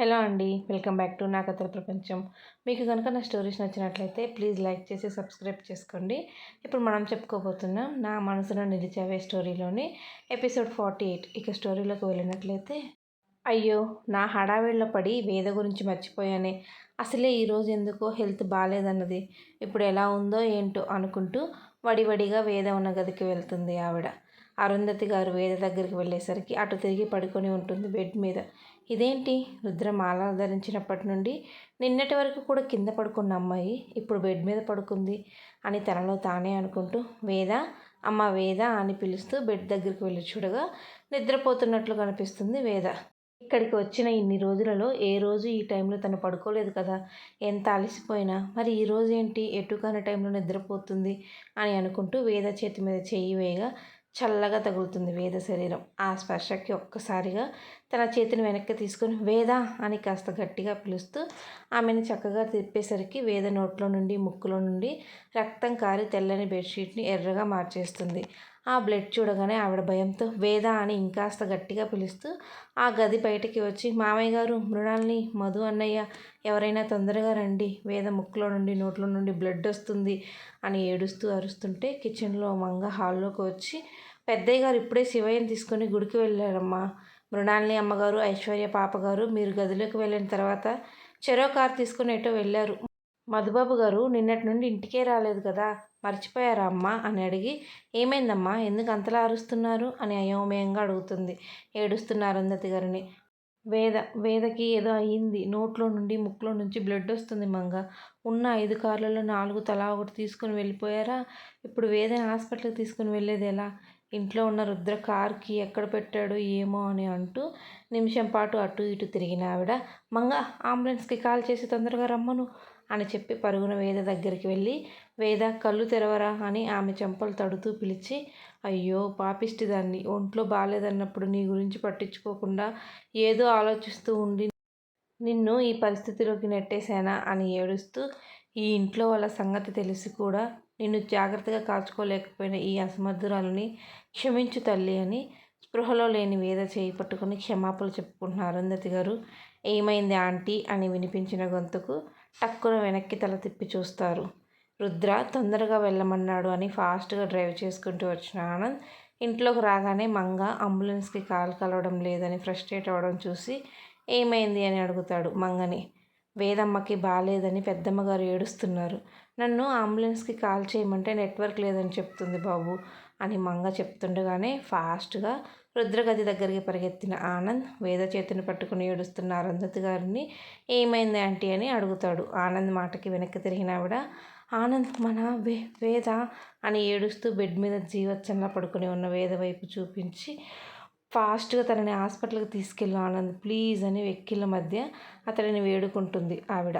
Hello అండి welcome back to నా కథల ప్రపంచం. మీకు కనుక నా స్టోరీస్ నచ్చినట్లయితే ప్లీజ్ లైక్ చేసి సబ్స్క్రైబ్ చేసుకోండి. ఇప్పుడు మనం చెప్పుకోబోతున్నాం నా మనసులో నిలిచావే స్టోరీలోని ఎపిసోడ్ ఫార్టీ ఎయిట్. ఇక స్టోరీలోకి వెళ్ళినట్లయితే అయ్యో నా హడావిడిలో పడి వేద గురించి మర్చిపోయానే. అసలే ఈరోజు ఎందుకో హెల్త్ బాగాలేదన్నది. ఇప్పుడు ఎలా ఉందో ఏంటో అనుకుంటూ వడివడిగా వేద ఉన్న గదికి వెళ్తుంది ఆవిడ. అరుంధతి గారు వేద దగ్గరికి వెళ్ళేసరికి అటు తిరిగి పడుకొని ఉంటుంది బెడ్ మీద. ఇదేంటి? రుద్రమాల ధరించినప్పటి నుండి నిన్నటి వరకు కూడా కింద పడుకున్న అమ్మాయి ఇప్పుడు బెడ్ మీద పడుకుంది అని తనలో తానే అనుకుంటూ వేద? అమ్మ వేద? అని పిలుస్తూ బెడ్ దగ్గరికి వెళ్ళి చూడగా నిద్రపోతున్నట్లు కనిపిస్తుంది వేద. ఇక్కడికి వచ్చిన ఇన్ని రోజులలో ఏ రోజు ఈ టైంలో తను పడుకోలేదు కదా? ఎంత అలసిపోయినా. మరి ఈ రోజు ఏంటి ఎటుకాని టైంలో నిద్రపోతుంది అని అనుకుంటూ వేద చేతి మీద చెయ్యి వేయగా చల్లగా తగులుతుంది వేద శరీరం. ఆ స్పర్శకి ఒక్కసారిగా తన చేతిని వెనక్కి తీసుకొని వేద అని కాస్త గట్టిగా పిలుస్తూ ఆమెను చక్కగా తిప్పేసరికి వేద నోట్లో నుండి ముక్కులో నుండి రక్తం కారి తెల్లని బెడ్షీట్ని ఎర్రగా మార్చేస్తుంది. ఆ బ్లడ్ చూడగానే ఆవిడ భయంతో వేద అని ఇంకాస్త గట్టిగా పిలుస్తూ ఆ గది బయటికి వచ్చి మామయ్య గారు మృణాల్ని మధు అన్నయ్య ఎవరైనా తొందరగా రండి. వేద ముక్కులో నుండి నోట్లో నుండి బ్లడ్ వస్తుంది అని ఏడుస్తూ అరుస్తుంటే కిచెన్లో మంగ హాల్లోకి వచ్చి పెద్దయ్య గారు ఇప్పుడే శివయ్యని తీసుకొని గుడికి వెళ్ళారమ్మా. మృణాలిని అమ్మగారు ఐశ్వర్య పాపగారు మీరు గదిలోకి వెళ్ళిన తర్వాత చెరో కారు తీసుకుని ఎటో వెళ్ళారు. మధుబాబు గారు నిన్నటి నుండి ఇంటికే రాలేదు కదా మర్చిపోయారా అమ్మా? అని అడిగి ఏమైందమ్మా? ఎందుకు అంతలా అరుస్తున్నారు? అని అయోమయంగా అడుగుతుంది. ఏడుస్తున్నారు అందతి గారిని. వేద వేదకి ఏదో అయ్యింది. నోట్లో నుండి ముక్కులో నుంచి బ్లడ్ వస్తుంది మంగ. ఉన్న ఐదు కార్లలో నాలుగు తలా ఒకటి తీసుకుని వెళ్ళిపోయారా? ఇప్పుడు వేదని హాస్పిటల్కి తీసుకుని వెళ్ళేది ఎలా? ఇంట్లో ఉన్న రుద్ర కార్కి ఎక్కడ పెట్టాడు ఏమో అని అంటూ నిమిషం పాటు అటు ఇటు తిరిగిన ఆవిడ మంగ అంబులెన్స్కి కాల్ చేసి తొందరగా రమ్మను అని చెప్పి పరుగున వేద దగ్గరికి వెళ్ళి వేద కళ్ళు తెరవరా అని ఆమె చెంపలు తడుతూ పిలిచి అయ్యో పాపిష్టి దాన్ని ఒంట్లో బాగాలేదన్నప్పుడు నీ గురించి పట్టించుకోకుండా ఏదో ఆలోచిస్తూ ఉండి నిన్ను ఈ పరిస్థితిలోకి నెట్టేశానా అని ఏడుస్తూ ఈ ఇంట్లో వాళ్ళ సంగతి తెలిసి కూడా నిన్ను జాగ్రత్తగా కాచుకోలేకపోయిన ఈ అసమర్థురాలని క్షమించు తల్లి అని స్పృహలో లేని వేద చేయి పట్టుకుని క్షమాపణలు చెప్పుకుంటున్న అరుంధతి గారు ఏమైంది ఆంటీ? అని వినిపించిన గొంతుకు టక్కున వెనక్కి తల తిప్పి చూస్తారు. రుద్ర తొందరగా వెళ్ళమన్నాడు అని ఫాస్ట్గా డ్రైవ్ చేసుకుంటూ వచ్చిన ఆనంద్ ఇంట్లోకి రాగానే మంగ అంబులెన్స్కి కాల్ కలవడం లేదని ఫ్రస్ట్రేట్ అవ్వడం చూసి ఏమైంది అని అడుగుతాడు మంగని. వేదమ్మకి బాగాలేదని పెద్దమ్మగారు ఏడుస్తున్నారు. నన్ను అంబులెన్స్కి కాల్ చేయమంటే నెట్వర్క్ లేదని చెప్తుంది బాబు అని మంగ చెప్తుండగానే ఫాస్ట్గా రుద్రగది దగ్గరికి పరిగెత్తిన ఆనంద్ వేద చేతిని పట్టుకుని ఏడుస్తున్న అరుంధతి గారిని ఏమైంది ఆంటీ అని అడుగుతాడు. ఆనంద్ మాటకి వెనక్కి తిరిగిన ఆవిడ ఆనంద్ మన వే వేద అని ఏడుస్తూ బెడ్ మీద జీవచ్చంలా పడుకుని ఉన్న వేద వైపు చూపించి ఫాస్ట్గా తనని హాస్పిటల్కి తీసుకెళ్ళు ఆనంద్ ప్లీజ్ అని వెక్కిళ్ళ మధ్య అతడిని వేడుకుంటుంది ఆవిడ.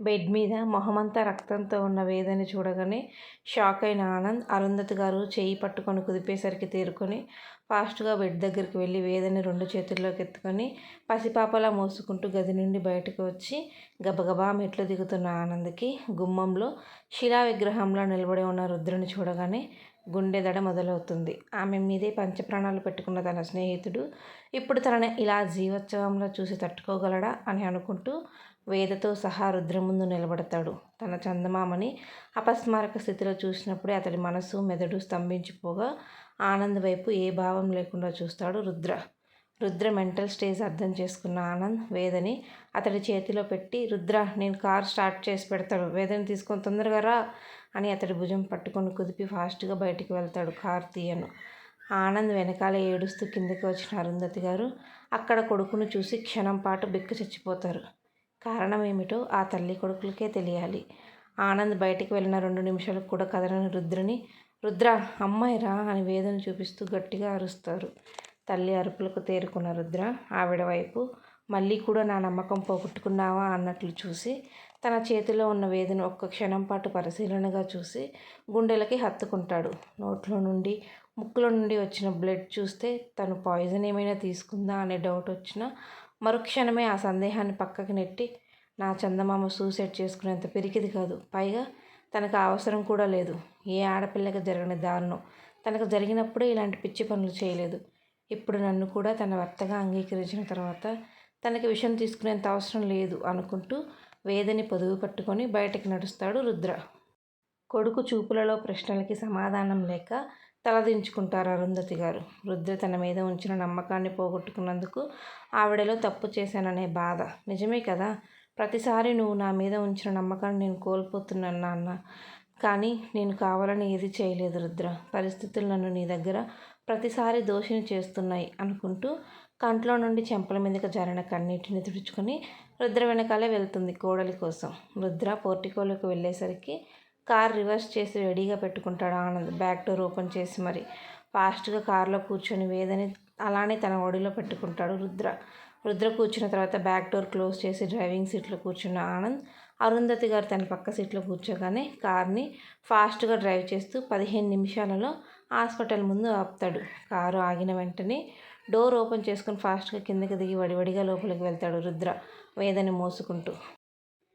బెడ్ మీద మొహమంతా రక్తంతో ఉన్న వేదని చూడగానే షాక్ అయిన ఆనంద్ అరుంధతి గారు చేయి పట్టుకొని కుదిపేసరికి తేరుకొని ఫాస్ట్గా బెడ్ దగ్గరికి వెళ్ళి వేదని రెండు చేతుల్లోకి ఎత్తుకొని పసిపాపలా మోసుకుంటూ గది నుండి బయటకు వచ్చి గబగబా మెట్లు దిగుతున్న ఆనంద్కి గుమ్మంలో శిలా విగ్రహంలో నిలబడి ఉన్న రుద్రుని చూడగానే గుండెదడ మొదలవుతుంది. ఆమె మీదే పంచప్రాణాలు పెట్టుకున్న తన స్నేహితుడు ఇప్పుడు తనని ఇలా జీవోత్సవంలో చూసి తట్టుకోగలడా అని అనుకుంటూ వేదతో సహా రుద్ర ముందు నిలబడతాడు. తన చందమామని అపస్మారక స్థితిలో చూసినప్పుడే అతడి మనసు మెదడు స్తంభించిపోగా ఆనంద్ వైపు ఏ భావం లేకుండా చూస్తాడు రుద్ర. రుద్ర మెంటల్ స్టేజ్ అర్థం చేసుకున్న ఆనంద్ వేదని అతడి చేతిలో పెట్టి రుద్ర నేను కార్ స్టార్ట్ చేసి పెడతాడు వేదని తీసుకొని తొందరగా రా. అని అతడి భుజం పట్టుకొని కుదిపి ఫాస్ట్గా బయటికి వెళ్తాడు కార్ తీయను ఆనంద్ వెనకాల ఏడుస్తూ కిందకి వచ్చిన అరుంధతి గారు అక్కడ కొడుకును చూసి క్షణం పాటు బిక్క చచ్చిపోతారు. కారణం ఏమిటో ఆ తల్లి కొడుకులకే తెలియాలి. ఆనంద్ బయటికి వెళ్ళిన రెండు నిమిషాలకు కూడా కదలని రుద్రని రుద్ర అమ్మాయిరా అని వేదన చూపిస్తూ గట్టిగా అరుస్తారు. తల్లి అరుపులకు తేరుకున్న రుద్ర ఆవిడ వైపు మళ్ళీ కూడా నా నమ్మకం పోగొట్టుకున్నావా అన్నట్లు చూసి తన చేతిలో ఉన్న వేదిని ఒక్క క్షణం పాటు పరిశీలనగా చూసి గుండెలకి హత్తుకుంటాడు. నోట్లో నుండి ముక్కులో నుండి వచ్చిన బ్లడ్ చూస్తే తను పాయిజన్ ఏమైనా తీసుకుందా అనే డౌట్ వచ్చినా మరుక్షణమే ఆ సందేహాన్ని పక్కకి నెట్టి నా చందమామ సూసైడ్ చేసుకునేంత పిరికిది కాదు. పైగా తనకు అవసరం కూడా లేదు. ఏ ఆడపిల్లకి జరగని దారుణం. తనకు జరిగినప్పుడే ఇలాంటి పిచ్చి పనులు చేయలేదు. ఇప్పుడు నన్ను కూడా తన భర్తగా అంగీకరించిన తర్వాత తనకి విషయం తీసుకునేంత అవసరం లేదు అనుకుంటూ వేదని పొదువు పట్టుకొని బయటకు నడుస్తాడు రుద్ర. కొడుకు చూపులలో ప్రశ్నలకి సమాధానం లేక తలదించుకుంటారు అరుంధతి గారు. రుద్ర తన మీద ఉంచిన నమ్మకాన్ని పోగొట్టుకున్నందుకు ఆవిడలో తప్పు చేశాననే బాధ. నిజమే కదా? ప్రతిసారి నువ్వు నా మీద ఉంచిన నమ్మకాన్ని నేను కోల్పోతున్నాను నాన్న. కానీ నేను కావాలని ఏది చేయలేదు రుద్ర. పరిస్థితులు నన్ను నీ దగ్గర ప్రతిసారి దోషిని చేస్తున్నాయి అనుకుంటూ కంట్లో నుండి చెంపల మీదకి జారిన కన్నీటిని తుడుచుకొని రుద్ర వెనకాలే వెళ్తుంది కోడలి కోసం. రుద్ర పోర్టికోలోకి వెళ్ళేసరికి కార్ రివర్స్ చేసి రెడీగా పెట్టుకుంటాడు ఆనంద్. బ్యాక్ డోర్ ఓపెన్ చేసి మరి ఫాస్ట్గా కారులో కూర్చొని వేదని అలానే తన ఒడిలో పెట్టుకుంటాడు రుద్ర. రుద్ర కూర్చున్న తర్వాత బ్యాక్ డోర్ క్లోజ్ చేసి డ్రైవింగ్ సీట్లో కూర్చున్న ఆనంద్ అరుంధతి గారు తన పక్క సీట్లో కూర్చోగానే కార్ని ఫాస్ట్గా డ్రైవ్ చేస్తూ పదిహేను నిమిషాలలో హాస్పిటల్ ముందు ఆపుతాడు. కారు ఆగిన వెంటనే డోర్ ఓపెన్ చేసుకుని ఫాస్ట్గా కిందకి దిగి వడివడిగా లోపలికి వెళ్తాడు రుద్ర వేదని మోసుకుంటూ.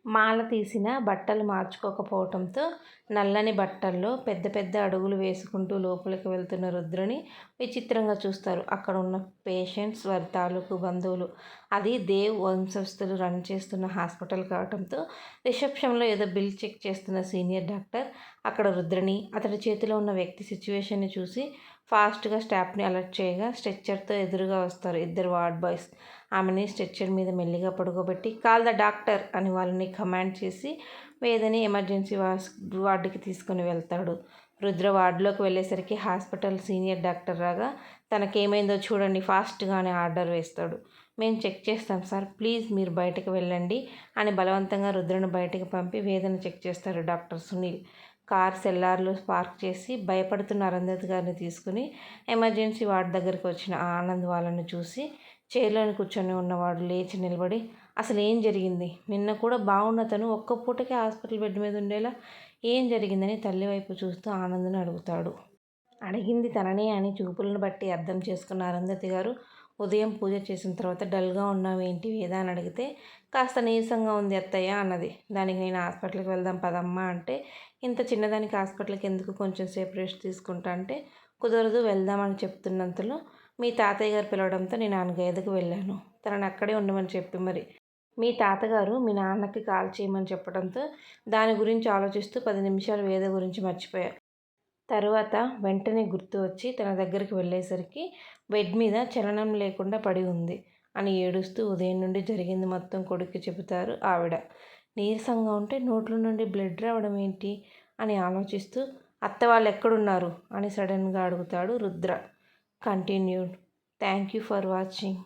మాల తీసిన బట్టలు మార్చుకోకపోవటంతో నల్లని బట్టల్లో పెద్ద పెద్ద అడుగులు వేసుకుంటూ లోపలికి వెళ్తున్న రుద్రని విచిత్రంగా చూస్తారు. అక్కడ ఉన్న పేషెంట్స్ వారి తాలూకు బంధువులు. అది దేవ్ వంశస్థులు రన్ చేస్తున్న హాస్పిటల్ కావడంతో రిసెప్షన్లో ఏదో బిల్ చెక్ చేస్తున్న సీనియర్ డాక్టర్ అక్కడ రుద్రని అతడి చేతిలో ఉన్న వ్యక్తి సిచ్యువేషన్ని చూసి ఫాస్ట్గా స్టాఫ్ని అలర్ట్ చేయగా స్ట్రెచ్చర్తో ఎదురుగా వస్తారు ఇద్దరు వార్డ్ బాయ్స్. ఆమెని స్ట్రెచ్చర్ మీద మెల్లిగా పడుకోబెట్టి కాల్ ద డాక్టర్ అని వాళ్ళని కమాండ్ చేసి వేదని ఎమర్జెన్సీ వార్డుకి తీసుకొని వెళ్తాడు. రుద్ర వార్డులోకి వెళ్ళేసరికి హాస్పిటల్ సీనియర్ డాక్టర్ రాగా తనకేమైందో చూడండి ఫాస్ట్గానే ఆర్డర్ వేస్తాడు. మేము చెక్ చేస్తాం సార్ ప్లీజ్ మీరు బయటకు వెళ్ళండి అని బలవంతంగా రుద్రను బయటకు పంపి వేదన చెక్ చేస్తాడు డాక్టర్ సునీల్. కార్ సెల్లార్లు పార్క్ చేసి భయపడుతున్న అరుంధతి గారిని తీసుకుని. ఎమర్జెన్సీ వార్డు దగ్గరికి వచ్చిన ఆనంద్ వాళ్ళని చూసి చైర్లోని కూర్చొని ఉన్నవాడు లేచి నిలబడి అసలు ఏం జరిగింది? నిన్న కూడా బాగున్న తను ఒక్క పూటకే హాస్పిటల్ బెడ్ మీద ఉండేలా ఏం జరిగిందని తల్లి వైపు చూస్తూ ఆనంద్ని అడుగుతాడు. అడిగింది తననే అని చూపులను బట్టి అర్థం చేసుకున్న అరుంధతి గారు. ఉదయం పూజ చేసిన తర్వాత డల్గా ఉన్నావేంటి? వేదా? అని అడిగితే కాస్త నీరసంగా ఉంది అత్తయ్య అన్నది. దానికి నేను హాస్పిటల్కి వెళ్దాం పదమ్మా అంటే ఇంత చిన్నదానికి హాస్పిటల్కి ఎందుకు కొంచెం సేపు రెస్ట్ తీసుకుంటా అంటే కుదరదు వెళ్దామని చెప్తున్నంతలో మీ తాతయ్య గారు పిలవడంతో నేను ఆయన గేదకు వెళ్ళాను. తనని అక్కడే ఉండమని చెప్పి మరి. మీ తాతగారు మీ నాన్నకి కాల్ చేయమని చెప్పడంతో దాని గురించి ఆలోచిస్తూ పది నిమిషాలు వేద గురించి మర్చిపోయా. తర్వాత వెంటనే గుర్తు వచ్చి తన దగ్గరికి వెళ్ళేసరికి బెడ్ మీద చలనం లేకుండా పడి ఉంది అని ఏడుస్తూ ఉదయం నుండి జరిగింది మొత్తం కొడుక్కి చెబుతారు ఆవిడ. నీరసంగా ఉంటే నోట్ల నుండి బ్లడ్ రావడం ఏంటి? అని ఆలోచిస్తూ అత్త వాళ్ళు ఎక్కడున్నారు? అని సడన్గా అడుగుతాడు Rudra. Continued. Thank you for watching.